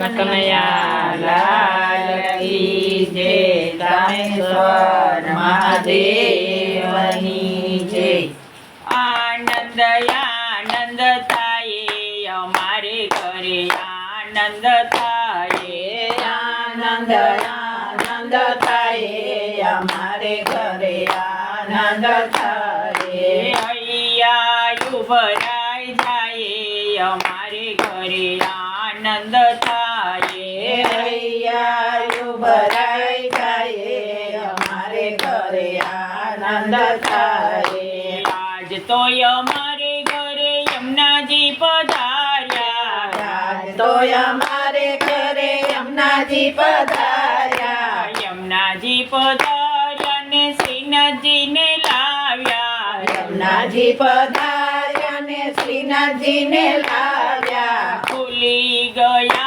કનૈયા લાલ કી જય કામેશ્વર મહાદેવની આનંદ આનંદ અમારે ઘરે આનંદ થાય આનંદ આનંદ થાય અમારે ઘરે આનંદ થાય અહીંયા યુવરાય જાય અમારે ઘરે આનંદ થાય. આજ તો અમારે ઘરે યમુનાજી પધાર્યા આજ તો અમારે ઘરે યમુનાજી પધાર્યા યમુનાજી પધાર્યા ને શ્રીનાથજીને લાવ્યા યમુનાજી પધાર્યા ને શ્રીનાથજીને લાવ્યા ખુલી ગયા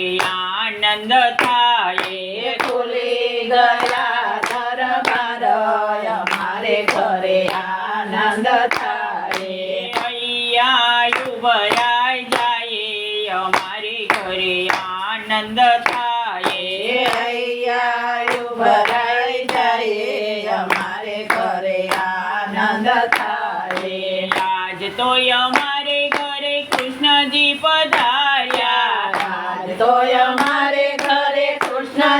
ઘરે આનંદ થાય ખુલી ગયા દરબાર અમારે ઘરે આનંદ થાય અહીંયા ભરાઈ જાય અમારે ઘરે આનંદ થાય હૈયાયુ ભરાઈ જાય અમારે ઘરે આનંદ થાય આજ તો અમારે ઘરે કૃષ્ણજી પધાર્યા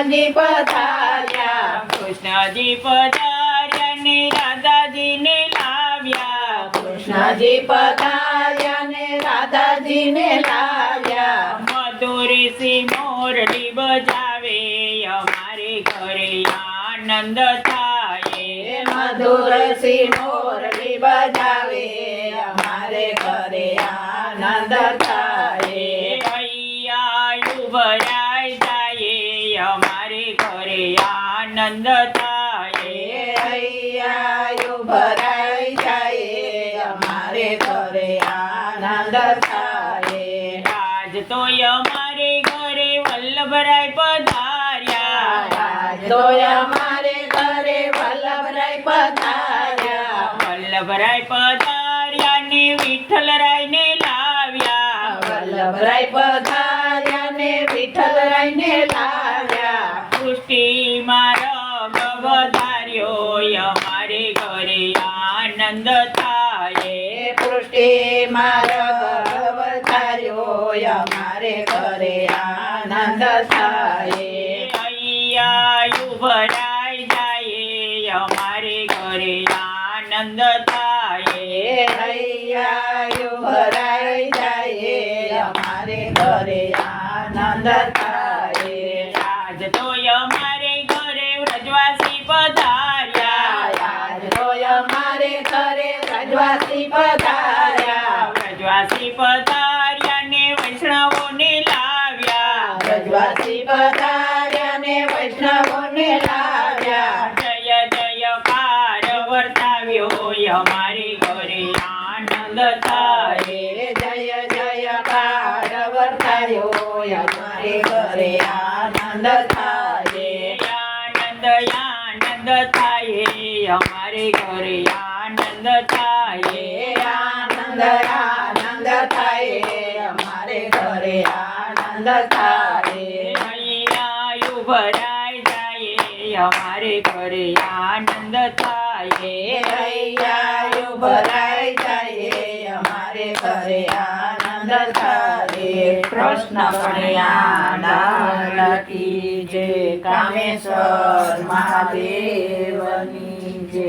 કૃષ્ણજી પધાર્યા કૃષ્ણજી પધાર્યા ને રાધાજીને લાવ્યા કૃષ્ણજી પધાર્યા ને રાધાજીને લાવ્યા મધુરી મોરલી બજાવે અમારે ઘરે આનંદ થાય એ મધુર સિંહ મોરલી બજાવે અમારે ઘરે આનંદ થાય અહીંયા ભરાઈ જાય અમારે ઘરે આનંદ થાય. હૈયાયુ ભરાઈ જાય. અમારે ઘરે આનંદ થાય. આજ તો અમારે ઘરે વલ્લભરાય પધાર્યા. આજ તો અમારે ઘરે વલ્લભરાય પધાર્યા. વલ્લભરાય પધાર્યા ને વિઠ્ઠલરાય ને લાવ્યા. વલ્લભરાય પધાર્યા ને વિઠ્ઠલરાયને લાવ્યા પુષ્ટિમાં રંગ વધાર્યો અમારે ઘરે આનંદ થાય પૃષ્ટિ માર્ગ વધાર્યો અમારે ઘરે આનંદ થાય અહીંયા ભરાઈ જાય અમારે ઘરે આનંદ થાય એ હૈયાયુ ભરાઈ જાય અમારે ઘરે આનંદ થાય. પધાર્યા વ્રજવાસી પધાર્યા ને વૈષ્ણવોને લાવ્યા. રાજવાસી પધાર્યા ને વૈષ્ણવોને લાવ્યા. જય જય કાર વર્તાવ્યો અમારે ઘરે આનંદ થાય. જય જય કાર વર્તાયો અમારે ઘરે આનંદ થાય. આનંદ આનંદ થાય. અમારે ઘરે આનંદ થાય. આનંદ આનંદ થાય અમારે ઘરે આનંદ થાય. અહીંયા ભરાઈ જાય અમારે ઘરે આનંદ થાય. આયુ ભરાઈ જાય અમારે ઘરે આનંદ થાય. કૃષ્ણ કનૈયા કી જય કામેશ્વર મહાદેવની જય